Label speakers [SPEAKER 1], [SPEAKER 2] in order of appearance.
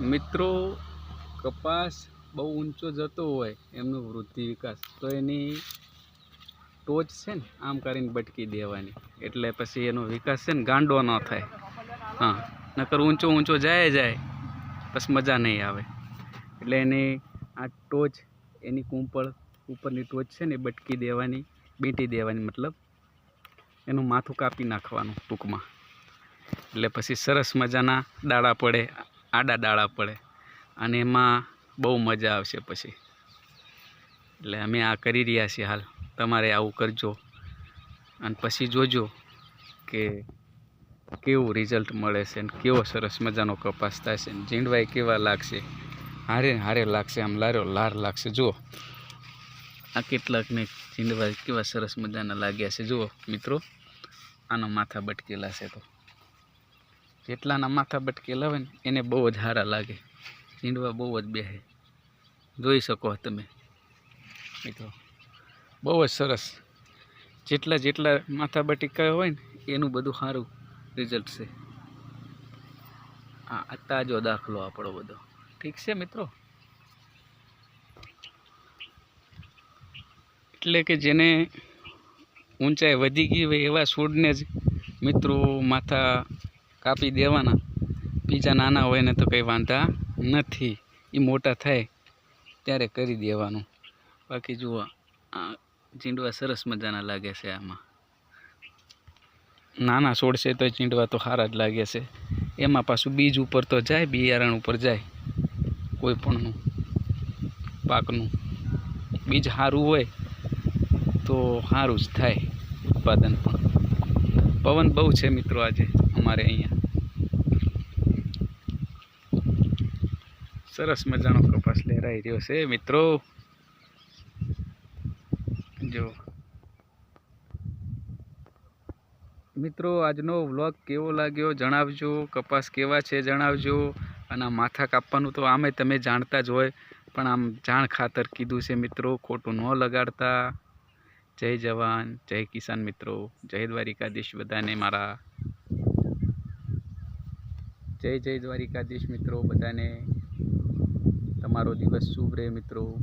[SPEAKER 1] મિત્રો, કપાસ બહુ ઊંચો જતો હોય, એમનો વૃદ્ધિ વિકાસ. તો એની ટોચ છે ને, આમ કરીને બટકી દેવાની. એટલે પછી એનો વિકાસ છે ને, ગાંડો ન થાય. હા, નકર ઊંચો ઊંચો જાય જાય પછી મજા નહીં આવે. એટલે એની આ ટોચ, એની કુંપળ ઉપરની ટોચ છે ને બટકી દેવાની, બેટી દેવાની મતલબ. એનું માથું કાપી નાખવાનું ટૂંકમાં. એટલે પછી સરસ મજાના દાડા પડે આડા દાડા પડે. અને એમાં બહુ મજા આવશે પછી. એટલે અમે આ કરી રહ્યા છીએ હાલ. તમારે આવું કરજો. અને પછી જોજો કે કેવું રિઝલ્ટ મળે છે ને કેવો સરસ મજાનો કપાસ થાય છે. જીંડવાઈ કેવા લાગશે? હારે હારે લાગશે આમ લાર્યો લાર લાગશે. જુઓ. આ કેટલાકને ઝીંડવા કેવા સરસ મજાના લાગ્યા છે. જુઓ મિત્રો, આનો માથા બટકેલા છે તો. જેટલાના માથા બટકેલા હોય ને એને બહુ જ સારા લાગે. ચીંડવા બહુ જ બેહે. જોઈ શકો તમે. મિત્રો, બહુ જ સરસ. જેટલા જેટલા માથા બટીકા હોય ને, એનું બધું સારું રિઝલ્ટ છે. આ તાજો દાખલો આપણો બધો. ઠીક છે મિત્રો? એટલે કે જેને ઊંચાઈ વધી ગઈ હોય એવા છોડને જ મિત્રો માથા કાપી દેવાના. બીજા નાના હોય ને તો કંઈ વાંધા નથી. એ મોટા થાય, ત્યારે કરી દેવાનું. બાકી જુઓ, આ ચીંડવા સરસ મજાના લાગે છે આમાં. નાના છોડ છે તો ચીંડવા તો સારા જ લાગે છે. એમાં પાછું બીજ ઉપર તો જાય, બિયારણ ઉપર જાય, કોઈ પણનું, પાકનું. બીજ સારું હોય તો સારું જ થાય ઉત્પાદન પણ. પવન બહુ છે મિત્રો આજે અમારે અહીંયા. સરસ મજાનો કપાસ લહેરાઈ રહ્યો છે મિત્રો. જો. મિત્રો, આજનો વ્લોગ કેવો લાગ્યો જણાવજો. કપાસ કેવા છે જણાવજો. અને માથા કાપવાનું તો આમે તમે જાણતા જ હોય, પણ આમ જાણ ખાતર કીધું છે મિત્રો, ખોટું ન લગાડતા. જય જવાન, જય કિસાન મિત્રો. જય દ્વારિકાધીશ બધાને મારા. જય જય દ્વારિકાધીશ મિત્રો બધાને. તમારો દિવસ શુભ રહે મિત્રો.